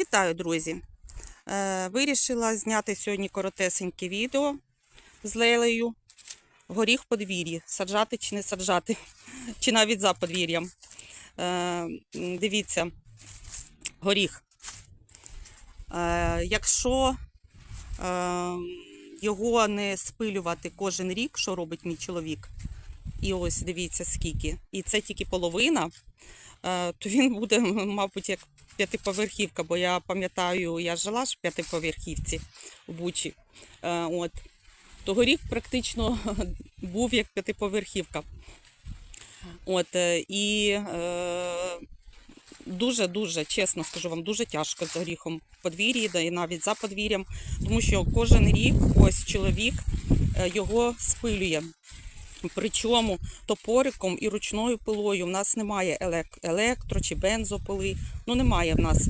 Вітаю, друзі! Е, Вирішила зняти сьогодні коротесеньке відео з Лелею. Горіх в подвір'ї. Саджати чи не саджати, чи навіть за подвір'ям. Е, Дивіться, горіх. Е, Якщо його не спилювати кожен рік, що робить мій чоловік, і ось дивіться скільки, і це тільки половина, то він буде, мабуть, як п'ятиповерхівка, бо я пам'ятаю, я жила ж в п'ятиповерхівці в Бучі. Е, От. То рік практично був як п'ятиповерхівка. От, е, і е, дуже-дуже, чесно скажу вам, дуже тяжко з горіхом в подвір'ї, да і навіть за подвір'ям, тому що кожен рік ось чоловік е, його спилює. Причому топориком і ручною пилою. У нас немає електро чи бензопили. Ну, немає в нас.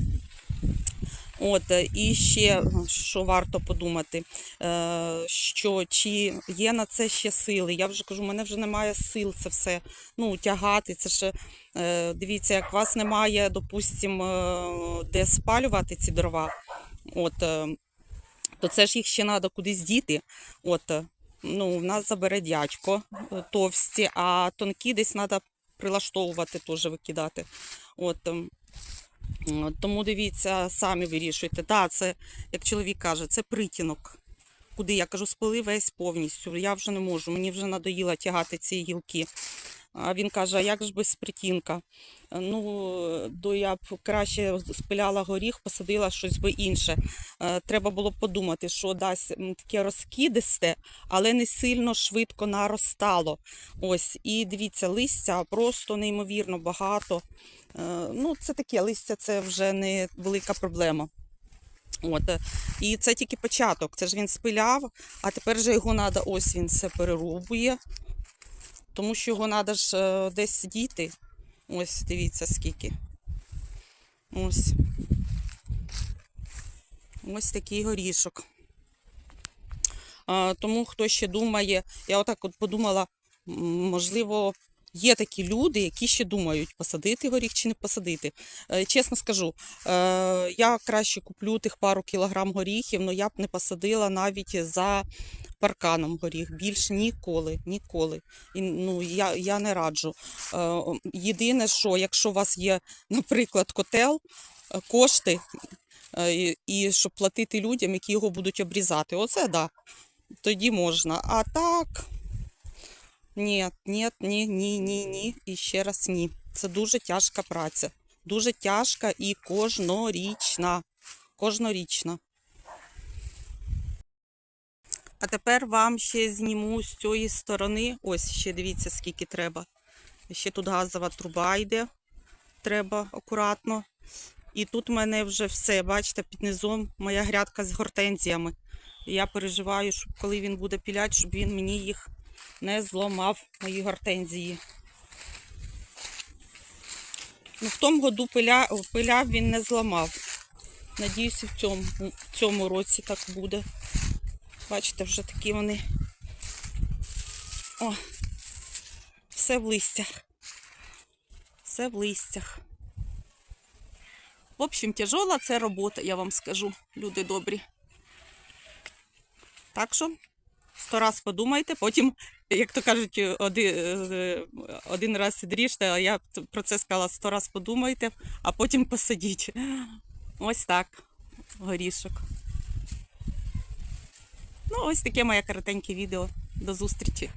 От, е, і ще що варто подумати, е, що чи є на це ще сили. Я вже кажу, у мене вже немає сил це все ну, тягати. Це ще е, дивіться, як у вас немає, допустимо, де спалювати ці дрова. От, то це ж їх ще треба кудись діти. От, ну, в нас забере дядько е, товсті, а тонкі десь треба прилаштовувати, теж викидати. От, ем, тому дивіться, самі вирішуйте. Да, це, як чоловік каже, це притінок. Куди я кажу, спили весь повністю. Я вже не можу, мені вже надоїло тягати ці гілки. А він каже: а як ж без притінка? Е, Ну, то я б краще спиляла горіх, посадила щось би інше. Е, Треба було б подумати, що дасть таке розкидисте, але не сильно швидко наростало. Ось, і дивіться, листя просто неймовірно багато. Е, Ну, це таке листя, це вже не велика проблема. От. І це тільки початок. Це ж він спиляв, а тепер же його треба, ось він все перерубує, тому що його треба ж е, десь діти. Ось дивіться скільки. Ось. Ось такий горішок. Тому хто ще думає, я отак от подумала, можливо, є такі люди, які ще думають, посадити горіх чи не посадити. Е, Чесно скажу, е, я краще куплю тих пару кілограм горіхів, але я б не посадила навіть за парканом горіх. Більш ніколи, ніколи. І, ну, я, я не раджу. Е, Єдине, що якщо у вас є, наприклад, котел, е, кошти, е, і, щоб платити людям, які його будуть обрізати. Оце да. Тоді можна. А так. Ні, ні, ні, ні, ні, ні. І ще раз ні. Це дуже тяжка праця. Дуже тяжка і кожнорічна. Кожнорічна. А тепер вам ще зніму з цієї сторони. Ось ще дивіться, скільки треба. Ще тут газова труба йде. Треба акуратно. І тут в мене вже все, бачите, під низом моя грядка з гортензіями. Я переживаю, щоб коли він буде пілять, щоб він мені їх не зламав, мої гортензії. Ну, в тому году пиля, пиляв він не зламав. Надіюся, в цьому, в цьому році так буде. Бачите, вже такі вони. О, все в листях. Все в листях. В общем, тяжела це робота, я вам скажу, люди добрі. Так що сто раз подумайте, потім, як то кажуть, один, е, один раз дріжте, а я про це сказала сто раз подумайте, а потім посадіть. Ось так, горішок. Ось таке моє коротеньке відео. До зустрічі!